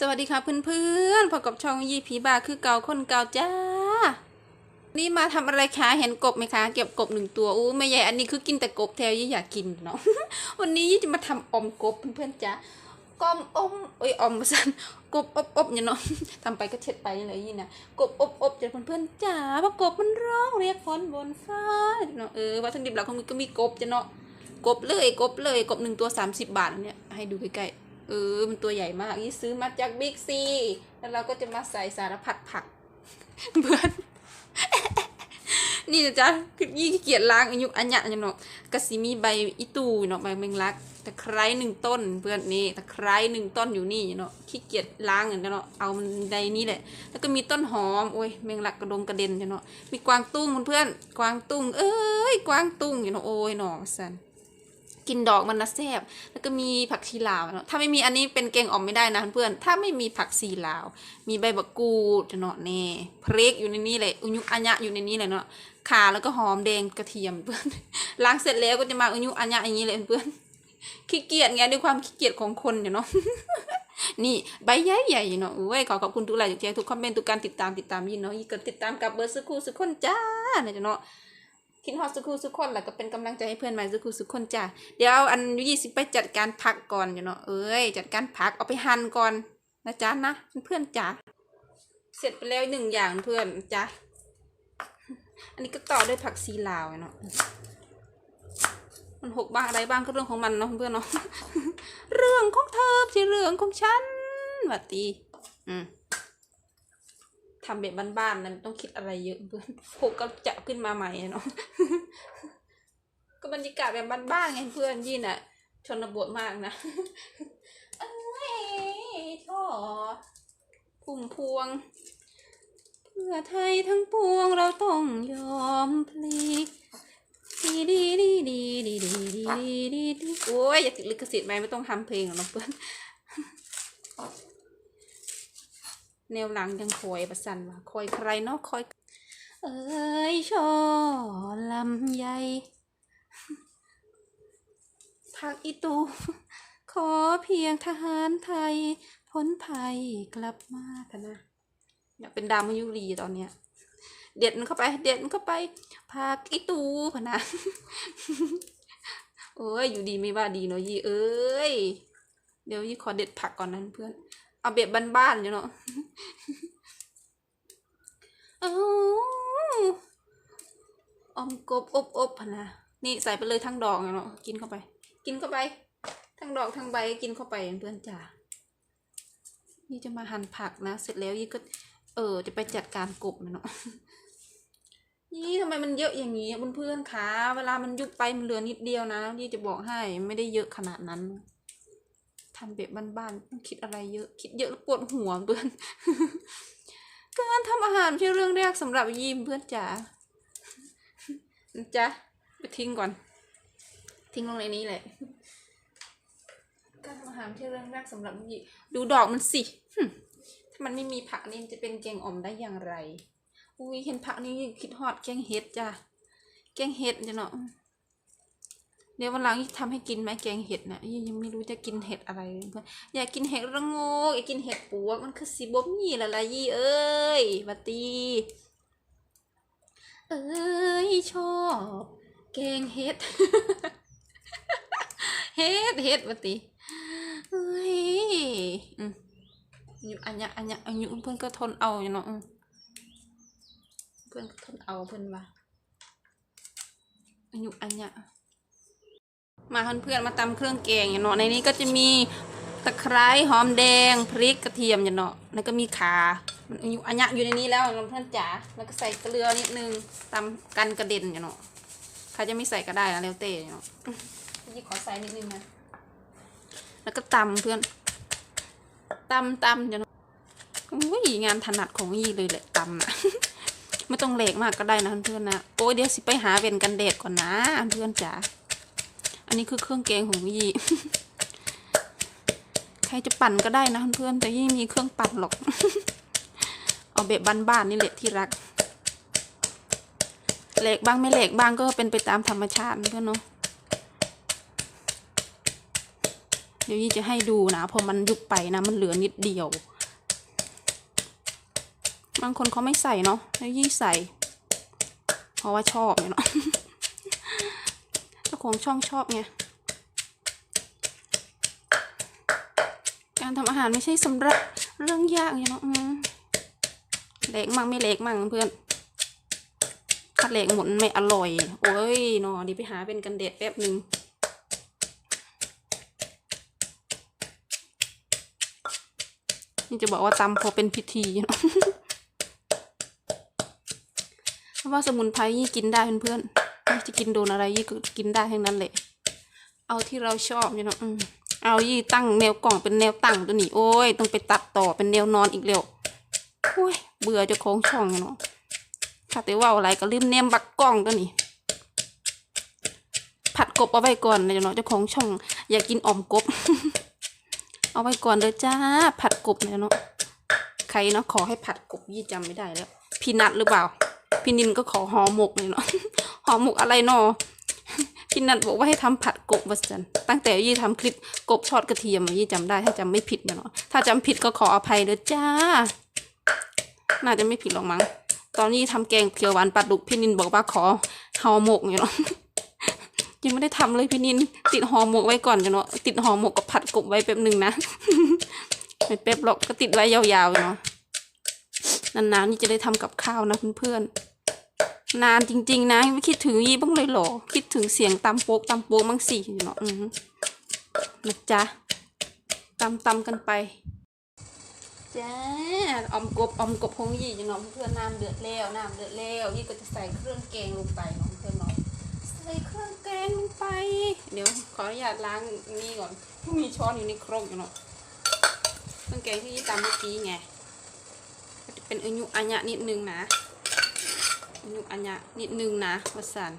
สวัสดีค่ะเพื่อนๆพบกับช่องยี่ผีบาคือเก่าคนเก่าจ้า นี่มาทำอะไรคะ เห็นกบไหมคะ เก็บกบหนึ่งตัว อู้ไม่ใหญ่อันนี้คือกินแต่กบแถวยี่อยากกินเนาะ วันนี้ยี่จะมาทำอมกบเพื่อนๆจ้ากอมอมเอ้ยอมสันกบอบอบเนี่ยเนาะทำไปก็เช็ดไปเลยยี่นะกบอบอบจ้ะเพื่อนๆจ้าเพราะกบมันร้องเรียกฝนบนฟ้าเนาะ เออวัตถุดิบหลักของมันก็มีกบจ้ะเนาะ กบเลยกบเลยกบหนึ่งตัวสามสิบบาทเนี่ย ให้ดูใกล้ๆ เออมันตัวใหญ่มากยี่ซื้อมาจากบิ๊กซีแล้วเราก็จะมาใส่สารพัดผักเพื่อนนี่นะจ๊ะคือยี่ขี้เกียจล้างอายุอันยะเนี่ยนาะกะสิมีใบอีตูเนาะใบแมงลักตะไคร้หนึ่งต้นเพื่อนนี่ตะไคร้หนึ่งต้นอยู่นี่เนาะขี้เกียจล้างเนาะเอามันในนี้แหละ แล้วก็มีต้นหอมโอ้ยแมงลักกระดงกระเด็นเนาะมีกวางตุ้งเพื่อนกวางตุ้งเอ้ยกวางตุ้งอยู่เนาะโอ้ยหนอสัน กินดอกมันนะแซ่บแล้วก็มีผักชีลาวเนาะถ้าไม่มีอันนี้เป็นแกงอ่อมไม่ได้นะเพื่อนถ้าไม่มีผักชีลาว มีใบบักกูดเนาะแน่พริกอยู่ในนี้เลยอุยุอัญญะอยู่ในนี้เลยเนาะขาแล้วก็หอมแดงกระเทียมเพื่อนล้างเสร็จแล้วก็จะมาอุยุอัญญะอย่างนี้เลยเพื่อนขี้เกียจไงด้วยความขี้เกียจของคนเนาะนี่ใบใหญ่ๆเนาะโอ้ยขอขอบคุณทุกไลค์ทุกแชร์ทุกคอมเมนต์ทุกการติดตามติดตามยินเนาะยี่ก็ติดตามกับเบอร์สุคูสุกคนจ้าเนาะ คิดฮอดสุคูสุกคนแล้วก็เป็นกำลังใจให้เพื่อนใหม่สุคูสุกคนจ้าเดี๋ยวอันยุยี่สิบไปจัดการพักก่อนอยู่เนาะเอ้ยจัดการพักเอาไปหั่นก่อนนะจ๊ะนะเพื่อนจ้าเสร็จไปแล้วหนึ่งอย่างเพื่อนจ้าอันนี้ก็ต่อด้วยผักซีลาวเนาะมันหกบ้างอะไรบ้างก็เรื่องของมันเนาะเพื่อนเนาะเรื่องของเธอไม่ใช่เรื่องของฉันหวัดดีอืม ทำแบบบ้านๆนะต้องคิดอะไรเยอะเพื่อนโหก็จะขึ้นมาใหม่เนาะก็บรรยากาศแบบบ้านๆไงเพื่อนยี่น่ะ ชนบทมากนะเอ้ยท่อพุ่มพวง เพื่อไทยทั้งปวงเราต้องยอมพลีดีดีดีดีดีดีดีดีโอ้ยอย่าติดลิขสิทธิ์ไหมไม่ต้องทำเพลงหรอกเพื่อน แนวหลังยังคอยประสันว่าคอยใครเนาะคอย เอ้ยชอลำใหญ่พักอีตู ขอเพียงทหารไทย พ้นภัยกลับมาเถอะนะอยากเป็นดาวมายุรีตอนเนี้ย เด็ดมันเข้าไป เด็ดมันเข้าไปพักอีตูพะนะ โอ้ยอยู่ดีไม่ว่าดีเนาะยี่เอ้ย เดี๋ยวยี่ขอเด็ดผักก่อนนั้นเพื่อน เอาแบบบ้านๆอยู่เนาะอาอมกบอบอบนะนี่ใส่ไปเลยทั้งดอกเนาะกินเข้าไป กินเข้าไป ทั้งดอกทั้งใบกินเข้าไปเพื่อนจ๋านี่จะมาหั่นผักนะ เสร็จแล้วยี่ก็ เออ จะไปจัดการกบเนาะนี่ทำไมมันเยอะอย่างนี้เพื่อนๆคะเวลามันยุบไปมันเหลือนิดเดียวนะนี่จะบอกให้ไม่ได้เยอะขนาดนั้น ทำแบบบ้านๆต้องคิดอะไรเยอะ คิดเยอะแล้วปวดหัวเพื่อนการทำอาหารไม่ใช่เรื่องแรกสำหรับยิมเพื่อนจ๋าจ๊ะไปทิ้งก่อน ทิ้งลงในนี้แหละการทำอาหารไม่ใช่เรื่องแรกสำหรับยิมดูดอกมันสิถ้ามันไม่มีผักนี่จะเป็นแกงอ่อมได้อย่างไร อุ้ยเห็นผักนี่คิดฮอดแกงเห็ดจ้ะแกงเห็ดจ้ะเนาะ เดี๋ยววันหลังทำให้กินไหมแกงเห็ดนะยังยังไม่รู้จะกินเห็ดอะไรเพื่อนอยากกินเห็ดระงกอยากกินเห็ดปวกมันคือสีบมี่ละละยี่ เอ้ยบัตี เอ้ยชอบ แกงเห็ด เห็ดเห็ดบัตีเอ้ยอืมอันเนี้อันเนี้อันนี้เพื่อนก็ทนเอาอยู่เนาะเพื่อนก็ทนเอาเพื่อนว่าอันนี้อันเนี้ มาเพื่อนๆมาตำเครื่องแกงอย่างเนาะในนี้ก็จะมีตะไคร้หอมแดงพริกกระเทียมอย่างเนาะแล้วก็มีขามันอยู่อันยะอยู่ในนี้แล้วเพื่อนจ๋าแล้วก็ใส่เกลือนิดนึงตำกันกระเด็นอย่างเนาะใครจะไม่ใส่ก็ได้นะแล้วแต่อย่างเนาะยี่ขอใส่นิดนึงนะแล้วก็ตำเพื่อนตำตำอย่างเนาะอุ้ยงานถนัดของยี่เลยแหละตำนะไม่ต้องเหลกมากก็ได้นะเพื่อนๆนะโอ้ยเดี๋ยวสิไปหาเวนกันแดดก่อนนะเพื่อนจ๋า อันนี้คือเครื่องแกงของยี่ ใครจะปั่นก็ได้นะเพื่อนแต่ยี่มีเครื่องปั่นหรอก เอาแบบบ้านๆนี่แหละที่รักเหล็กบ้างไม่เหล็กบ้างก็เป็นไปตามธรรมชาติเพื่อนเนาะเดี๋ยวยี่จะให้ดูนะพอมันยุบไปนะ มันเหลือนิดเดียว บางคนเขาไม่ใส่เนาะแล้วยี่ใส่ เพราะว่าชอบเนาะ จ้าของช่องชอบไง การทำอาหารไม่ใช่สำหรับเรื่องยากเนี่ยเนาะเล็กมั่งไม่เล็กมั่งเพื่อน ถ้าเล็กหมดไม่อร่อย โอ้ยนาะดีไปหาเป็นกันเด็ดแป๊บหนึ่งนี่จะบอกว่าตำพอเป็นพิธีเนาะเพราะว่าสมุนไพรยี่กินได้เพื่อนๆ จะกินโดนอะไรยี่ก็กินได้ทั้งนั้นแหละ เอาที่เราชอบเนาะเอายี่ตั้งแนวกล่องเป็นแนวตั้งตัวนี้โอ้ยต้องไปตัดต่อเป็นแนวนอนอีกแล้วโอ้ยเบื่อจะโค้งช่องเนาะถ้าแต่ว่าอะไรก็ลืมแนมบักกล้องตัวนี้ ผัดกบเอาไว้ก่อนเนาะเจ้าของช่อง อยากกินอ่อมกบ เอาไว้ก่อนเด้อจ้า ผัดกบเนาะใครเนาะขอให้ผัดกบยี่จำไม่ได้แล้ว พี่นัดหรือเปล่า พี่นินก็ขอหอหมกเลยเนาะ อหมกอะไรเนาะพี่นัดบอกว่าให้ทำผัดกบวัสันตั้งแต่ยี่ทำคลิปกบทอดกระเทียมยี่จำได้ถ้าจำไม่ผิดเนี่ยเนาะถ้าจำผิดก็ขออภัยเด้อจ้า น่าจะไม่ผิดหรอกมั้งตอนนี้ทำแกงเขียวหวานปลาดุกพี่นินบอกว่าขอห่อหมกเนี่เนาะยังไม่ได้ทำเลยพี่นิน ติดห่อหมกไว้ก่อนกันเนาะติดห่อหมกกับผัดกบไว้แป๊บหนึ่งนะไม่แป๊บหรอกก็ติดไว้ยาวๆเนาะนานๆนี่จะได้ทำกับข้าวนะเพื่อนๆ นานจริง ๆ นะไม่คิดถึงยี่บ้างเลยเหรอ คิดถึงเสียงตำโป๊กตำโป๊กมั้งสิเนาะนะจ๊ะตำตำกันไปจ้าอมกบอมกบของยี่เนาะเพื่อนน้ำเดือดแล้วน้ำเดือดแล้วยี่ก็จะใส่เครื่องแกงลงไปเนาะเพื่อนๆเนาะใส่เครื่องแกงลงไป เดี๋ยวขออนุญาตล้างนี่ก่อนมีช้อนอยู่ในครกอยู่เนาะเครื่องแกงที่ยี่ตามเมื่อกี้ไงจะเป็นอัญยุอัญญะนิดนึงนะ อัญยุอัญญะนิดนึงนะวสัน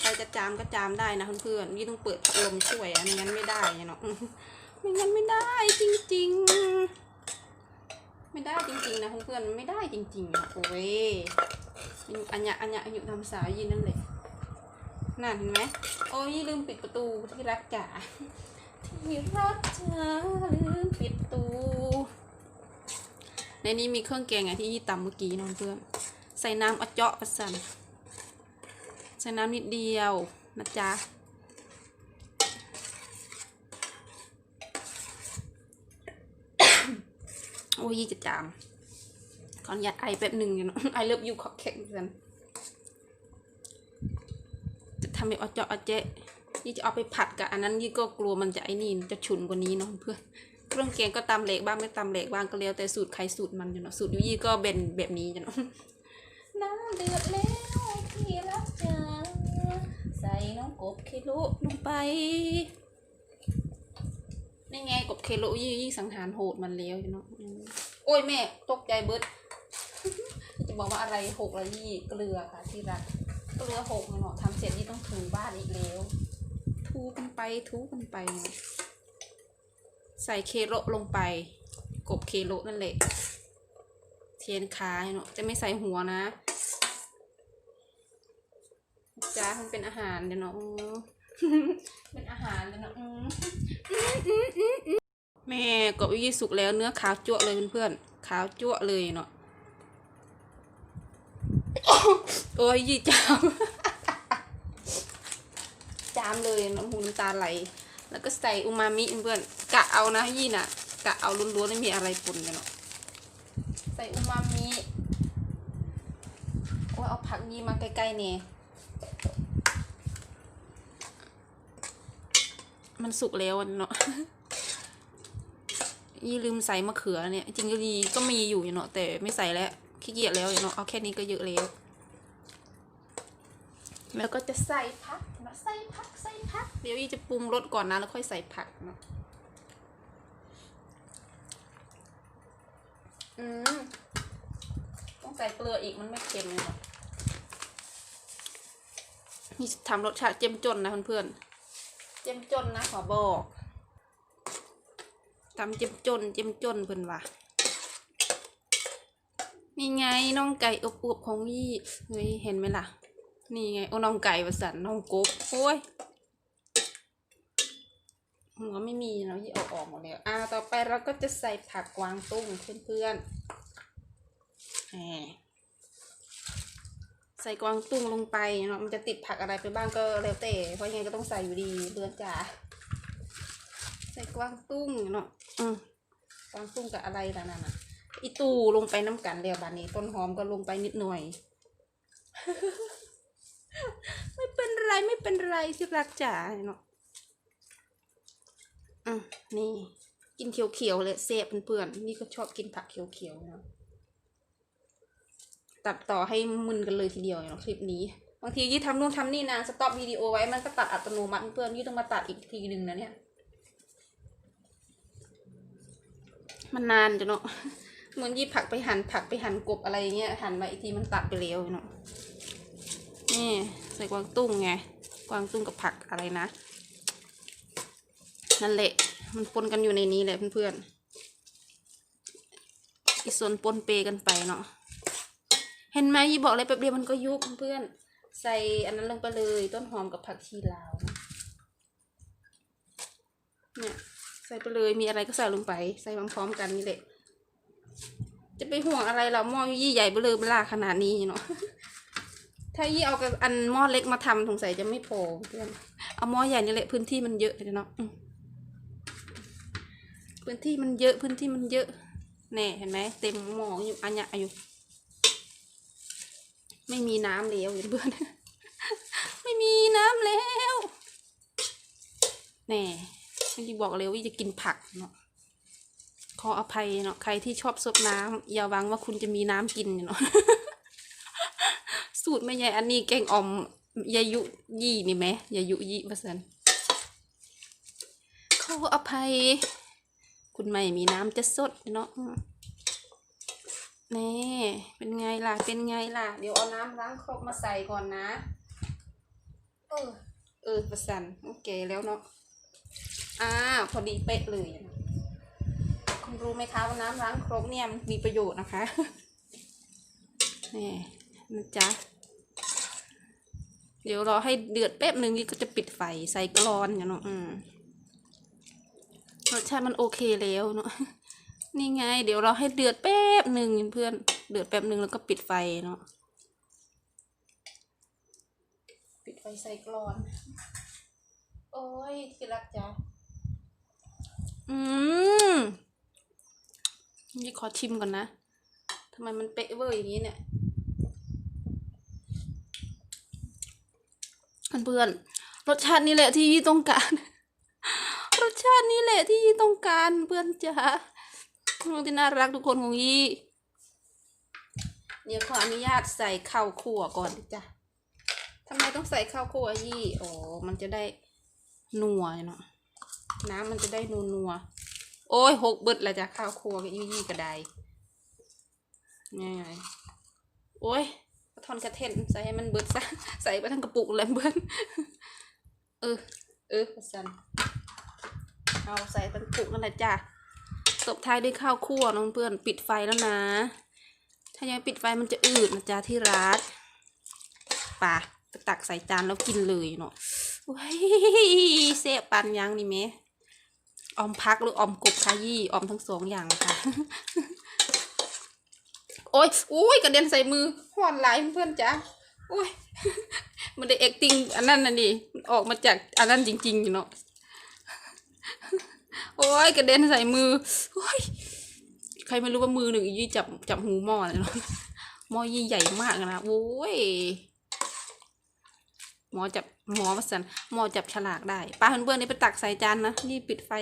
ใครจะจามก็จามได้นะเพื่อนๆนี่ต้องเปิดพัดลมช่วยอะไม่งั้นไม่ได้เนาะไม่งั้นไม่ได้จริง ๆ ไม่ได้จริงๆนะเพื่อนๆไม่ได้จริงๆนะโอ้ยอันยะอันยะอยู่ทำสาวยินนั่นแหละนั่นเห็นไหมโอ้ยลืมปิดประตูที่รักจ๋าที่รักจ๋าลืมปิดประตู นนี้มีเครื่องแกงไงที่ยี่ตำเมื่อกี้น้องเพื่อนใส่น้ำอเจาะประสันใส่น้ำนิดเดียวนะจ๊ะโอ้ยจะจามขออนุญาตไอแป๊บหนึ่งอยู่เนาะไอเลิฟยูขอแข็งกันจะทำแบบเอเจาะอเจ๊ยี่จะเอาไปผัดกับอันนั้นยี่ก็กลัวมันจะไอ้นี่จะฉุนกว่านี้เนาะเพื่อน รื่องแกงก็ตำเหล็กบ้างไม่ตำเหล็กบ้างก็แล้วแต่สูตรใครสูตรมันอยู่เนาะสูตรยูยี่ก็เป็นแบบนี้อยู่เนาะน้ำเดือดแล้วพี่รักจ๋าใส่น้องกบเคโลลงไปนี่ไงกบเคโลยี่ยี่สังหารโหดมันแล้วอยู่เนาะอืมโอ้ยแม่ตกใจเบิดจะบอกว่าอะไรหกละยี่เกลือค่ะที่รักเกลือหกเนาะทำเสร็จนี่ต้องถูบ้านอีกแล้ว ทูกันไปทูกันไปเนาะ ใส่เคโลลงไป กบเคโลนั่นแหละเทียนขาเนาะจะไม่ใส่หัวนะจ้ามันเป็นอาหารเดี๋ยวเนาะเป็นอาหารเดี๋ยวเนาะอืมแม่กบยี่สุกแล้วเนื้อขาวจั่วเลยเพื่อนๆขาวจั่วเลยเนาะโอ้ยยี่จาม จามเลยน้ำหูน้ำตาไหล แล้วก็ใส่อูมามิเพื่อนกะเอานะยี่น่ะกะเอาล้วนๆไม่มีอะไรปนกันเนาะใส่อูมามิโอ้ยเอาผักยี่มาใกล้ๆเนี่ยมันสุกแล้วเนาะยี่ลืมใส่มะเขือเนี่ย จริงก็ดีก็มีอยู่เนาะแต่ไม่ใส่แล้วขี้เกียจแล้วเนาะเอาแค่นี้ก็เยอะแล้ว แล้วก็จะใส่ผัก เนาะใส่ผักใส่ผัก เดี๋ยวยี่จะปรุงรสก่อนนะแล้วค่อยใส่ผักเนาะอืมต้องใส่เกลืออีกมันไม่เค็มเลยเนาะนี่ทำรสชาติเจ้มจนนะเพื่อนๆ เจ้มจนนะขอบอกตำเจ็มจนเจ็มจนเพิ่นว่ะนี่ไงน้องไก่อบอวบๆของยี่เฮ้ยเห็นไหมล่ะ นี่ไง โอ้น้องไก่ประสันน้องกบโอ้ยหัวไม่มีเนาะยี่เอาออกหมดแล้วอ่าต่อไปเราก็จะใส่ผักกวางตุ้งเพื่อนๆแหมใส่กวางตุ้งลงไปเนาะมันจะติดผักอะไรไปบ้างก็แล้วแต่เพราะยังไงก็ต้องใส่อยู่ดีเพื่อนจ๋าใส่กวางตุ้งเนาะอืมกวางตุ้งกับอะไรล่ะนั่นน่ะอีตูลงไปน้ำกันแล้วบานนี้ ต้นหอมก็ลงไปนิดหน่อย ไม่เป็นไรไม่เป็นไรที่รักจ๋าเนาะอืมนี่ กินเขียวๆเลยเสพเพื่อนๆนี่ก็ชอบกินผักเขียวๆเนาะตัดต่อให้มึนกันเลยทีเดียวเนาะคลิปนี้บางทียี่ทำนู่นทำนี่นานสต็อปวิดีโอไว้มันก็ตัดอัตโนมัติเพื่อนยี่ต้องมาตัดอีกทีหนึ่งนะเนี่ย มันนานจ้ะเนาะเหมือนยี่ผักไปหั่นผักไปหั่นกบอะไรเงี้ยหั่นมาอีกทีมันตัดไปแล้วเนาะ นี่ใส่กวางตุ้งไง กวางตุ้งกับผักอะไรนะ นั่นแหละ มันปนกันอยู่ในนี้แหละเพื่อนๆอีส่วนปนเปกันไปเนาะ เห็นไหมยี่บอกเลยแป๊บเดียวมันก็ยุบเพื่อนๆใส่อันนั้นลงไปเลยต้นหอมกับผักชีลาวนะเนี่ยใส่ไปเลยมีอะไรก็ใส่ลงไป ใส่พร้อมๆกันนี่แหละจะไปห่วงอะไรเราหม้อยี่ใหญ่เบลอเบลาขนาดนี้เนาะ ถ้ายี่เอากับอันหม้อเล็กมาทำสงสัยจะไม่พอเพื่อนเอาหม้อใหญ่นี่แหละพื้นที่มันเยอะเลยเนาะพื้นที่มันเยอะพื้นที่มันเยอะแน่เห็นไหมเต็มหม้ออยู่อันยะอยู่ ไม่มีน้ำแล้วเพื่อนไม่มีน้ำแล้วแน่ที่บอกเลยว่าจะกินผักเนาะขออภัยเนาะใครที่ชอบซดน้ำอย่าหวังว่าคุณจะมีน้ำกินเนาะ สูตรไม่ใหญ่อันนี้แกงอ่อมยายุยี่นี่ไหมยายุยี่ประสันขออภัย คุณไม่มีน้ำจะสดเนาะนี่ เป็นไงล่ะ เป็นไงล่ะ เดี๋ยวเอาน้ำล้างครกมาใส่ก่อนนะ เออ เออประสันโอเคแล้วเนาะ อ่า พอดีเป๊ะเลย คุณรู้ไหมคะว่าน้ำล้างครกเนี่ยมันมีประโยชน์นะคะ นี่นะจ๊ะ เดี๋ยวรอให้เดือดแป๊บหนึ่งนี่ก็จะปิดไฟใส่กรอนอย่างเนาะอืมรสชาติมันโอเคแล้วเนาะนี่ไง เดี๋ยวเราให้เดือดแป๊บหนึ่งเพื่อนเดือดแป๊บหนึ่งแล้วก็ปิดไฟเนาะปิดไฟใส่กรอน โอ้ยที่รักจ้ะอืมนี่ขอชิมก่อนนะทำไมมันเป๊ะเวอร์อย่างนี้เนี่ย เพื่อนๆรสชาตินี่แหละที่ยี่ต้องการ รสชาตินี้แหละที่ยี่ต้องการเพื่อนจ๋าน้องที่น่ารักทุกคนของยี่เดี๋ยวขออนุญาตใส่ข้าวคั่วก่อนจ้ะทำไมต้องใส่ข้าวคั่วยี่โอ๋อมันจะได้นัวเนาะน้ำมันจะได้นัวนัวโอ้ยหกเบิดแล้วจ้ะข้าวคั่วกับยี่ยี่ก็ไดง่ายโอ้ย ทอนกระเทนใส่ให้มันเบิดซะใส่ไปทั้งกระปุกเลยเบิดเออเออประสันเอาใส่เป็นปุกนั่นแหละจ้ะตบท้ายด้วยข้าวคั่วน้องเพื่อนปิดไฟแล้วนะ ถ้ายังปิดไฟมันจะอืดนะจ๊ะที่ร้านป่ะตักใส่จานแล้วกินเลยเนาะว้ายเสียปันยังนี่เมออมพักหรืออมกบคะยี่ออมทั้งสองอย่างค่ะ โอ้ยอุ้ยกระเด็นใส่มือห่อนไหลายเพื่อนจ้ะโอ้ยมันได้ acting อันนั้นน่ะนี่มันออกมาจากอันนั้นจริงๆอยู่เนาะโอ้ยกระเด็นใส่มือโอ้ยใครไม่รู้ว่ามือหนึ่งยี่จับจับหูหม้อเลยเนาะหม้อยี่ใหญ่มากนะโอ้ยหมอจับหมอมาสันหมอจับฉลากได้ป้าเพื่อนๆนี่ไปตักใส่จานนะนี่ปิดไฟ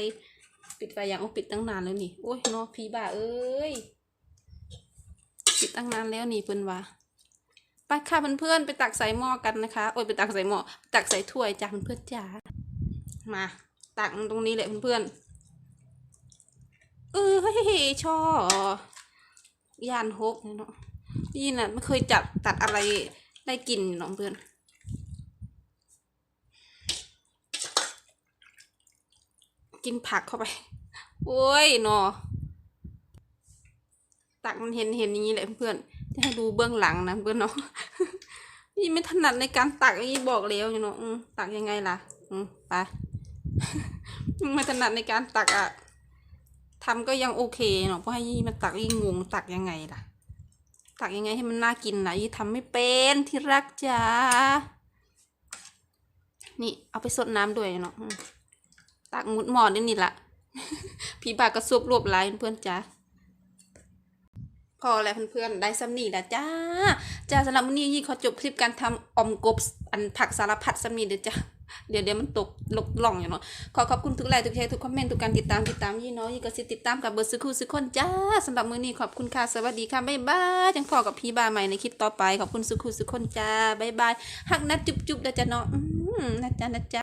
ปิดไฟอย่างโอ้ปิดตั้งนานแล้วนี่โอ้ยเนาะพี่บ้าเอ้ย ปิดตั้งนานแล้วนี่เพื่อนว่าไปค่ะเพื่อนๆไปตักใส่หม้อกันนะคะ โอ้ยไปตักใส่หม้อตักใส่ถ้วยจ้าเพื่อนๆจ้ามา ตักตรงนี้แหละเพื่อนๆเออเฮ้ยชอยานฮกเนาะนี่น่ะไม่เคยจับตัดอะไรได้กินเนาะเพื่อนกินผักเข้าไป โอ้ยเนาะ ตักมันเห็นเห็นอย่างนี้แหละเพื่อนจะให้ดูเบื้องหลังนะเพื่อนเนาะนี่ไม่ถนัดในการตักนี่บอกแล้วเนาะอืมตักยังไงล่ะ อืมไปไม่ถนัดในการตักอะทำก็ยังโอเคเนาะเพราะให้ยี่มันตักยิ่งงตักยังไงล่ะ ตักยังไงให้มันน่ากินนะยี่ทำไม่เป็นที่รักจ้านี่เอาไปสดน้ำด้วยเนาะอืมตักมุดหมอนี่นี่ละพี่บากกระซุบรวบลายเพื่อนจ้า พอแล้วเพื่อนๆ ได้ซ้ำนี่แล้วจ้า จ้าสำหรับวันนี้ยี่ขอจบคลิปการทำออมกบอันผักสารพัดซ้ำนี่เด้อจ้าเดี๋ยวเดี๋ยวมันตกลกล่องอยู่เนาะ ขอขอบคุณทุกไลค์ทุกแชร์ทุกคอมเมนต์ทุกการติดตามติดตามยี่เนาะยี่ก็สิติดตามกับเบอร์สุคูสุคนจ้าสำหรับมื้อนี้ขอบคุณค่ะ สวัสดีค่ะ บ๊ายบายจังพอกับพี่บาใหม่ในคลิปต่อไป ขอบคุณสุคูสุคนจ้า บ๊ายบาย หักนัดจุ๊บๆเด้อจ้าเนาะอืมนะจ้านะจ้า